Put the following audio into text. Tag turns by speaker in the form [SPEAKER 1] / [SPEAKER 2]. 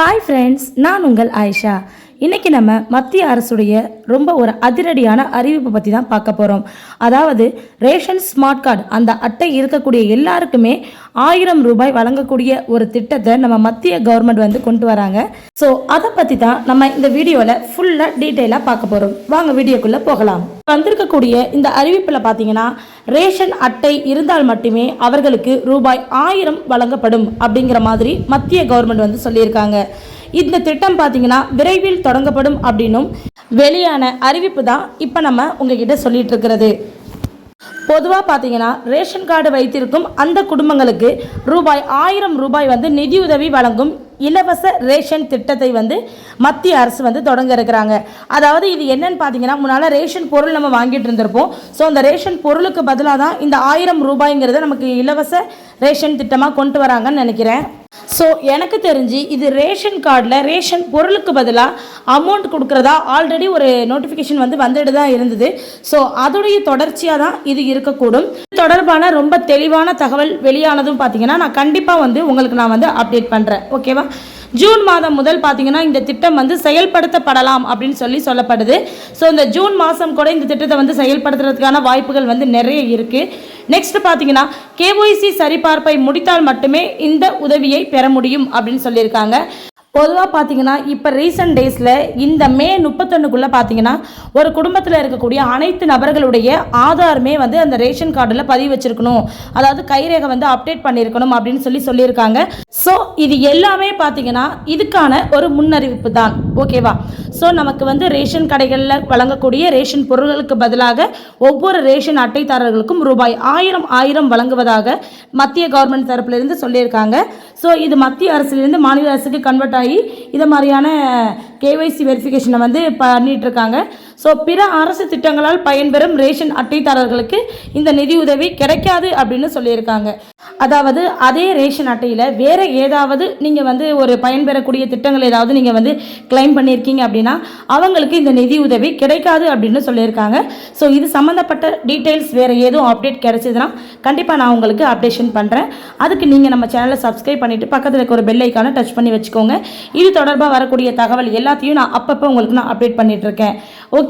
[SPEAKER 1] Hi friends நான் உங்கள் ஆயிஷா. இன்றைக்கி நம்ம மத்திய அரசுடைய ரொம்ப ஒரு அதிரடியான அறிவிப்பை பற்றி தான் பார்க்க போகிறோம் அதாவது ரேஷன் ஸ்மார்ட் கார்டு அந்த அட்டை இருக்கக்கூடிய எல்லாருக்குமே ஆயிரம் ரூபாய் வழங்கக்கூடிய ஒரு திட்டத்தை நம்ம மத்திய கவர்மெண்ட் வந்து கொண்டு வராங்க. ஸோ அதை பற்றி தான் நம்ம இந்த வீடியோவில் ஃபுல்லாக டீட்டெயிலாக பார்க்க போகிறோம் வாங்க வீடியோக்குள்ளே போகலாம். வந்திருக்கக்கூடிய இந்த அறிவிப்பில் பார்த்தீங்கன்னா ரேஷன் அட்டை இருந்தால் மட்டுமே அவர்களுக்கு ரூபாய் ஆயிரம் வழங்கப்படும் அப்படிங்கிற மாதிரி மத்திய கவர்மெண்ட் வந்து சொல்லியிருக்காங்க. இந்த திட்டம் பார்த்தீங்கன்னா விரைவில் தொடங்கப்படும் அப்படின்னும் வெளியான அறிவிப்பு தான் இப்போ நம்ம உங்ககிட்ட சொல்லிட்டு இருக்கிறது. பொதுவாக பார்த்தீங்கன்னா ரேஷன் கார்டு வைத்திருக்கும் அந்த குடும்பங்களுக்கு ரூபாய் ஆயிரம் ரூபாய் வந்து நிதியுதவி வழங்கும் இலவச ரேஷன் திட்டத்தை வந்து மத்திய அரசு வந்து தொடங்க இருக்கிறாங்க. அதாவது இது என்னன்னு பார்த்தீங்கன்னா முன்னால் ரேஷன் பொருள் நம்ம வாங்கிட்டு இருந்திருப்போம். ஸோ அந்த ரேஷன் பொருளுக்கு பதிலாக தான் இந்த ஆயிரம் ரூபாய்ங்கிறத நமக்கு இலவச ரேஷன் திட்டமாக கொண்டு வராங்கன்னு நினைக்கிறேன். ஸோ எனக்கு தெரிஞ்சு இது ரேஷன் கார்டில் ரேஷன் பொருளுக்கு பதிலாக அமௌண்ட் கொடுக்குறதா ஆல்ரெடி ஒரு நோட்டிஃபிகேஷன் வந்து வந்துட்டு தான் இருந்தது. ஸோ அதோடைய தொடர்ச்சியாக தான் இது இருக்கக்கூடும். இது தொடர்பான ரொம்ப தெளிவான தகவல் வெளியானதும் பார்த்தீங்கன்னா நான் கண்டிப்பாக வந்து உங்களுக்கு நான் வந்து அப்டேட் பண்ணுறேன் ஓகேவா ஜூன் மாதம் முதல் பார்த்தீங்கன்னா இந்த திட்டம் வந்து செயல்படுத்தப்படலாம் அப்படின்னு சொல்லி சொல்லப்படுது. ஸோ இந்த ஜூன் மாதம் கூட இந்த திட்டத்தை வந்து செயல்படுத்துறதுக்கான வாய்ப்புகள் வந்து நிறைய இருக்குது நெக்ஸ்ட் பார்த்தீங்கன்னா கேஒய்சி சரிபார்ப்பை முடித்தால் மட்டுமே இந்த உதவியை பெற முடியும் அப்படின்னு சொல்லியிருக்காங்க. பொதுவாக பார்த்தீங்கன்னா இப்போ ரீசெண்ட் டேஸில் இந்த மே முப்பத்தொன்னுக்குள்ளே பார்த்தீங்கன்னா ஒரு குடும்பத்தில் இருக்கக்கூடிய அனைத்து நபர்களுடைய ஆதாருமே வந்து அந்த ரேஷன் கார்டில் பதிவு வச்சுருக்கணும். அதாவது கைரேகை வந்து அப்டேட் பண்ணியிருக்கணும் அப்படின்னு சொல்லி சொல்லியிருக்காங்க. ஸோ இது எல்லாமே பார்த்தீங்கன்னா இதுக்கான ஒரு முன்னறிவிப்பு தான். ஓகேவா ஸோ நமக்கு வந்து ரேஷன் கடைகளில் வழங்கக்கூடிய ரேஷன் பொருட்களுக்கு பதிலாக ஒவ்வொரு ரேஷன் அட்டைதாரர்களுக்கும் ரூபாய் ஆயிரம் ஆயிரம் வழங்குவதாக மத்திய கவர்மெண்ட் தரப்பிலிருந்து சொல்லியிருக்காங்க. ஸோ இது மத்திய அரசுலேருந்து மாநில அரசுக்கு கன்வெர்ட் ஆகி இதை மாதிரியான கேஒய்சி வெரிஃபிகேஷனை வந்து பண்ணிகிட்ருக்காங்க ஸோ பிற அரசு திட்டங்களால் பயன்பெறும் ரேஷன் அட்டைதாரர்களுக்கு இந்த நிதியுதவி கிடைக்காது அப்படின்னு சொல்லியிருக்காங்க. அதாவது அதே ரேஷன் அட்டையில் வேறு ஏதாவது நீங்கள் வந்து ஒரு பயன்பெறக்கூடிய திட்டங்கள் ஏதாவது நீங்கள் வந்து கிளைம் பண்ணியிருக்கீங்க அப்படின்னா அவங்களுக்கு இந்த நிதி உதவி கிடைக்காது அப்படின்னு சொல்லியிருக்காங்க. ஸோ இது சம்மந்தப்பட்ட டீட்டெயில்ஸ் வேறு எதுவும் அப்டேட் கிடைச்சதுன்னா கண்டிப்பாக நான் உங்களுக்கு அப்டேஷன் பண்ணுறேன் அதுக்கு நீங்கள் நம்ம சேனலை சப்ஸ்கிரைப் பண்ணிவிட்டு பக்கத்தில் இருக்க ஒரு பெல் ஐக்கானை டச் பண்ணி வச்சுக்கோங்க. இது தொடர்பாக வரக்கூடிய தகவல் எல்லாத்தையும் நான் அப்பப்போ உங்களுக்கு நான் அப்டேட் பண்ணிகிட்ருக்கேன் okay